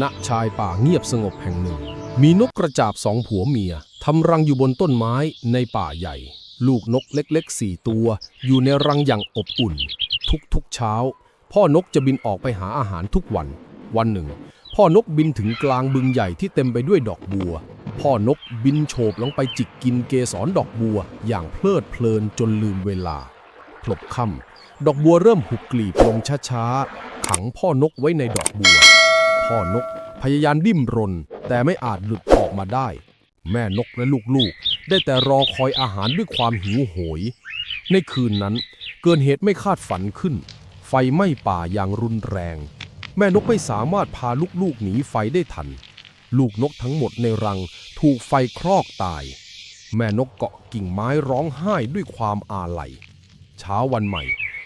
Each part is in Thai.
ณชายป่าเงียบสงบแห่งหนึ่ง มีนกกระจาบสองผัวเมียทำรังอยู่บนต้นไม้ในป่าใหญ่ ลูกนกเล็กๆสี่ตัว อยู่ในรังอย่างอบอุ่น ทุกๆเช้า พ่อนกจะบินออกไปหาอาหารทุกวัน วันหนึ่ง พ่อนกบินถึงกลางบึงใหญ่ที่เต็มไปด้วยดอกบัว พ่อนกบินโฉบลงไปจิกกินเกสรดอกบัว อย่างเพลิดเพลินจนลืมเวลา ลบค่ำดอกบัวเริ่มหุบกลีบลงช้าๆ ขังพ่อนกไว้ในดอกบัว พ่อนกพยายามดิ้นรน แต่ไม่อาจหลุดออกมาได้ แม่นกและลูกๆ ได้แต่รอคอยอาหารด้วยความหิวโหย ในคืนนั้นเกิดเหตุไม่คาดฝันขึ้น ไฟไหม้ป่าอย่างรุนแรง แม่นกไม่สามารถพาลูกๆหนีไฟได้ทัน ลูกนกทั้งหมดในรังถูกไฟคลอกตาย แม่นกเกาะกิ่งไม้ร้องไห้ด้วยความอาลัย เช้าวันใหม่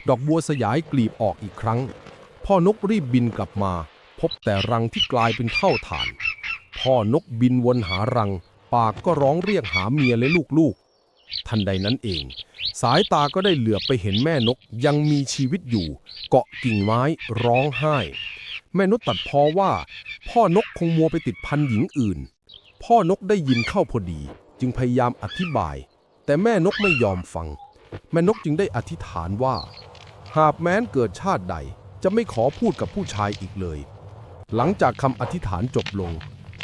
ดอกบัวสยายกลีบออกอีกครั้ง พ่อนกรีบบินกลับมา พบแต่รังที่กลายเป็นเท่าฐาน พ่อนกบินวนหารัง ปากก็ร้องเรียกหาเมียและลูกๆ ทันใดนั้นเอง สายตาก็ได้เหลือบไปเห็นแม่นกยังมีชีวิตอยู่ เกาะกิ่งไม้ร้องไห้ แม่นกตัดพ้อว่า พ่อนกคงมัวไปติดพันหญิงอื่น พ่อนกได้ยินเข้าพอดี จึงพยายามอธิบาย แต่แม่นกไม่ยอมฟัง แม่นกจึงได้อธิษฐานว่า หากแม้นเกิดชาติใดจะไม่ขอพูดกับผู้ชายอีกเลย หลังจากคำอธิษฐานจบลง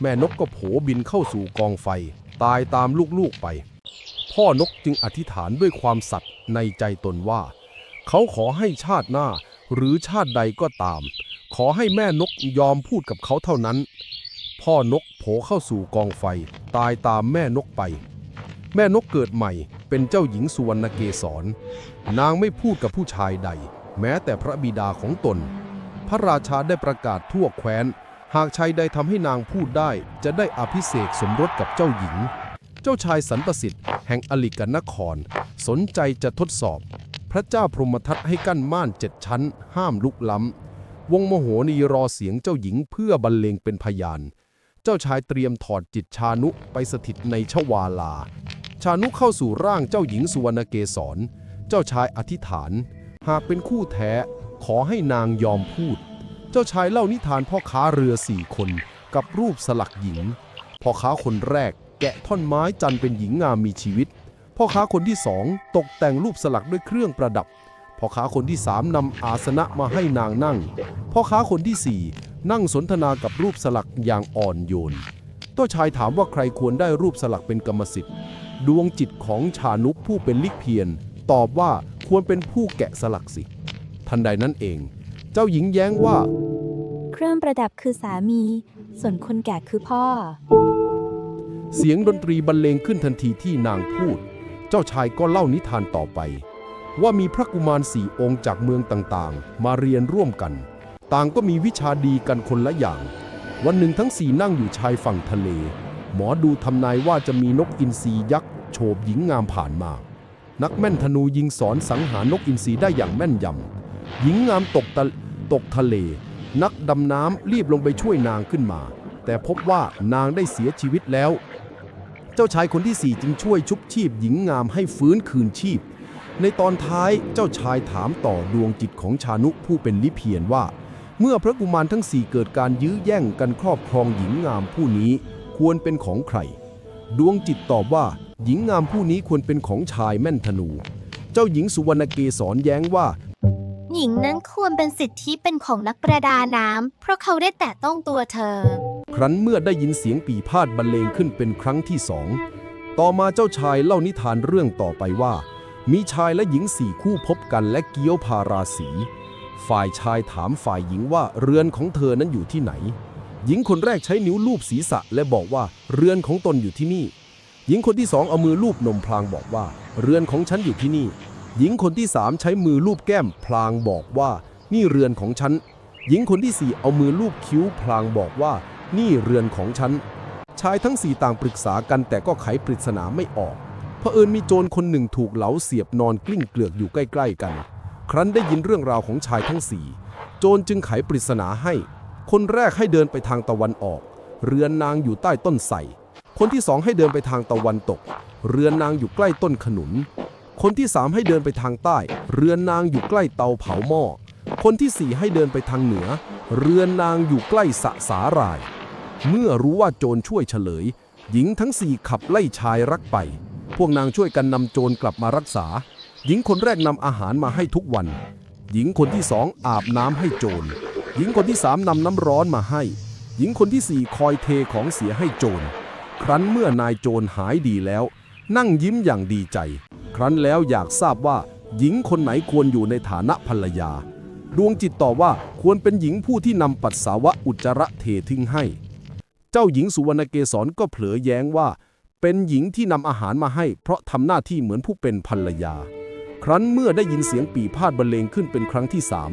แม่นกก็โผบินเข้าสู่กองไฟ ตายตามลูกๆไป พ่อนกจึงอธิษฐานด้วยความสัตย์ในใจตนว่า เขาขอให้ชาติหน้าหรือชาติใดก็ตาม ขอให้แม่นกยอมพูดกับเขาเท่านั้น พ่อนกโผเข้าสู่กองไฟ ตายตามแม่นกไป แม่นกเกิดใหม่ เป็นเจ้าหญิงสุวรรณเกศร นางไม่พูดกับผู้ชายใด แม้แต่พระบิดาของตน พระราชาได้ประกาศทั่วแคว้น หากชายใดทำให้นางพูดได้ จะได้อภิเษกสมรสกับเจ้าหญิง เจ้าชายสันปสิทธิ์แห่งอลิกนคร สนใจจะทดสอบ พระเจ้าพรหมทัตให้กั้นม่านเจ็ดชั้น ห้ามลุกล้ำ วงโมโหนีรอเสียงเจ้าหญิงเพื่อบรรเลงเป็นพยาน เจ้าชายเตรียมถอดจิตชานุไปสถิตในชวาลา ชานุเข้าสู่ร่างเจ้าหญิงสุวรรณเกศร เจ้าชายอธิษฐาน หากเป็นคู่แท้ขอให้นางยอมพูด เจ้าชายเล่านิทานพ่อค้าเรือสี่คน กับรูปสลักหญิง พ่อค้าคนแรกแกะท่อนไม้จันเป็นหญิงงามมีชีวิต พ่อค้าคนที่สองตกแต่งรูปสลักด้วยเครื่องประดับ พ่อค้าคนที่สามนำอาสนะมาให้นางนั่ง พ่อค้าคนที่สี่นั่งสนทนากับรูปสลักอย่างอ่อนโยนเจ้าชายถามว่าใครควรได้รูปสลักเป็นกรรมสิทธิ์ ดวงจิตของชานุผู้เป็นลิกเพียน ตอบว่าควรเป็นผู้แกะสลักสิ ทันใดนั้นเอง เจ้าหญิงแย้งว่า เครื่องประดับคือสามี ส่วนคนแก่คือพ่อ เสียงดนตรีบรรเลงขึ้นทันทีที่นางพูด เจ้าชายก็เล่านิทานต่อไป ว่ามีพระกุมารสี่องค์จากเมืองต่างๆ มาเรียนร่วมกัน ต่างก็มีวิชาดีกันคนละอย่าง วันหนึ่งทั้งสี่นั่งอยู่ชายฝั่งทะเล หมอดูทำนายว่าจะมีนกอินทรียักษ์โฉบหญิงงามผ่านมา นักแม่นธนูยิงสอนสังหารนกอินทรีได้อย่างแม่นยำหญิงงามตกตะตกทะเล นักดำน้ำรีบลงไปช่วยนางขึ้นมา แต่พบว่านางได้เสียชีวิตแล้ว เจ้าชายคนที่สี่จึงช่วยชุบชีพหญิงงามให้ฟื้นคืนชีพ ในตอนท้ายเจ้าชายถามต่อดวงจิตของชานุผู้เป็นลิเพียนว่า เมื่อพระกุมารทั้งสี่เกิดการยื้อแย่งกันครอบครองหญิงงามผู้นี้ ควรเป็นของใคร ดวงจิตตอบว่า หญิงงามผู้นี้ควรเป็นของชายแม่นธนู เจ้าหญิงสุวรรณเกศรแย้งว่า หญิงนั้นควรเป็นสิทธิเป็นของนักประดาน้ำเพราะเขาได้แตะต้องตัวเธอ ครั้นเมื่อได้ยินเสียงปีพาดบรรเลงขึ้นเป็นครั้งที่สอง ต่อมาเจ้าชายเล่านิทานเรื่องต่อไปว่า มีชายและหญิงสี่คู่พบกันและเกี้ยวพาราสี ฝ่ายชายถามฝ่ายหญิงว่าเรือนของเธอนั้นอยู่ที่ไหน หญิงคนแรกใช้นิ้วลูบศีรษะและบอกว่าเรือนของตนอยู่ที่นี่ หญิงคนที่สองเอามือลูบนมพลางบอกว่า เรือนของฉันอยู่ที่นี่ หญิงคนที่สามใช้มือลูบแก้มพลางบอกว่า นี่เรือนของฉัน หญิงคนที่สี่เอามือลูบคิ้วพลางบอกว่า นี่เรือนของฉัน ชายทั้งสี่ต่างปรึกษากันแต่ก็ไขปริศนาไม่ออกเผอิญมีโจรคนหนึ่งถูกเหลาเสียบนอนกลิ้งเกลือกอยู่ใกล้ ๆ กัน ครั้นได้ยินเรื่องราวของชายทั้งสี่โจรจึงไขปริศนาให้ คนแรกให้เดินไปทางตะวันออก เรือนนางอยู่ใต้ต้นไทรคนที่สองให้เดินไปทางตะวันตก เรือนนางอยู่ใกล้ต้นขนุน คนที่สามให้เดินไปทางใต้ เรือนนางอยู่ใกล้เตาเผาหม้อ คนที่สี่ให้เดินไปทางเหนือ เรือนนางอยู่ใกล้สะสาหราย เมื่อรู้ว่าโจรช่วยเฉลย หญิงทั้งสี่ขับไล่ชายรักไป พวกนางช่วยกันนำโจรกลับมารักษา หญิงคนแรกนำอาหารมาให้ทุกวัน หญิงคนที่สองอาบน้ำให้โจร หญิงคนที่สามนำน้ำร้อนมาให้ หญิงคนที่สี่คอยเทของเสียให้โจร ครั้นเมื่อนายโจรหายดีแล้ว นั่งยิ้มอย่างดีใจ ครั้นแล้วอยากทราบว่า หญิงคนไหนควรอยู่ในฐานะภรรยา ดวงจิตตอบว่าควรเป็นหญิงผู้ที่นำปัสสาวะอุจจาระเททิ้งให้ เจ้าหญิงสุวรรณเกศรก็เผลอแย้งว่า เป็นหญิงที่นำอาหารมาให้ เพราะทำหน้าที่เหมือนผู้เป็นภรรยา ครั้นเมื่อได้ยินเสียงปีพาดบรรเลงขึ้นเป็นครั้งที่สาม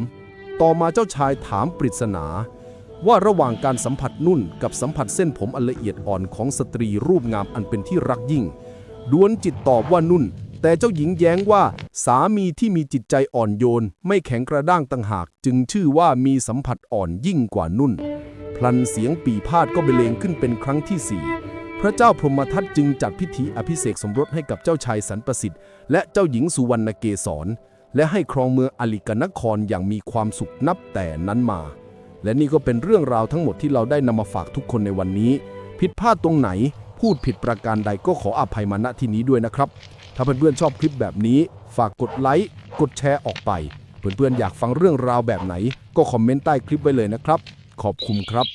ต่อมาเจ้าชายถามปริศนา ว่าระหว่างการสัมผัสนุ่นกับสัมผัสเส้นผมอันละเอียดอ่อนของสตรีรูปงามอันเป็นที่รักยิ่งดวนจิตตอบว่านุ่น แต่เจ้าหญิงแย้งว่า สามีที่มีจิตใจอ่อนโยน ไม่แข็งกระด้างต่างหาก จึงชื่อว่ามีสัมผัสอ่อนยิ่งกว่านุ่น พลันเสียงปีพาดก็เบรเลงขึ้นเป็นครั้งที่สี่พระเจ้าพรหมทัตจึงจัดพิธีอภิเษกสมรสให้กับเจ้าชายสันประสิทธิ์และเจ้าหญิงสุวรรณเกศร และให้ครองเมืองอลิกนครอย่างมีความสุขนับแต่นั้นมา และนี่ก็เป็นเรื่องราวทั้งหมดที่เราได้นำมาฝากทุกคนในวันนี้ ผิดพลาดตรงไหน พูดผิดประการใดก็ขออภัยมาณที่นี้ด้วยนะครับ ถ้าเพื่อนๆชอบคลิปแบบนี้ ฝากกดไลค์กดแชร์ออกไป เพื่อนๆอยากฟังเรื่องราวแบบไหน ก็คอมเมนต์ใต้คลิปไว้เลยนะครับ ขอบคุณครับ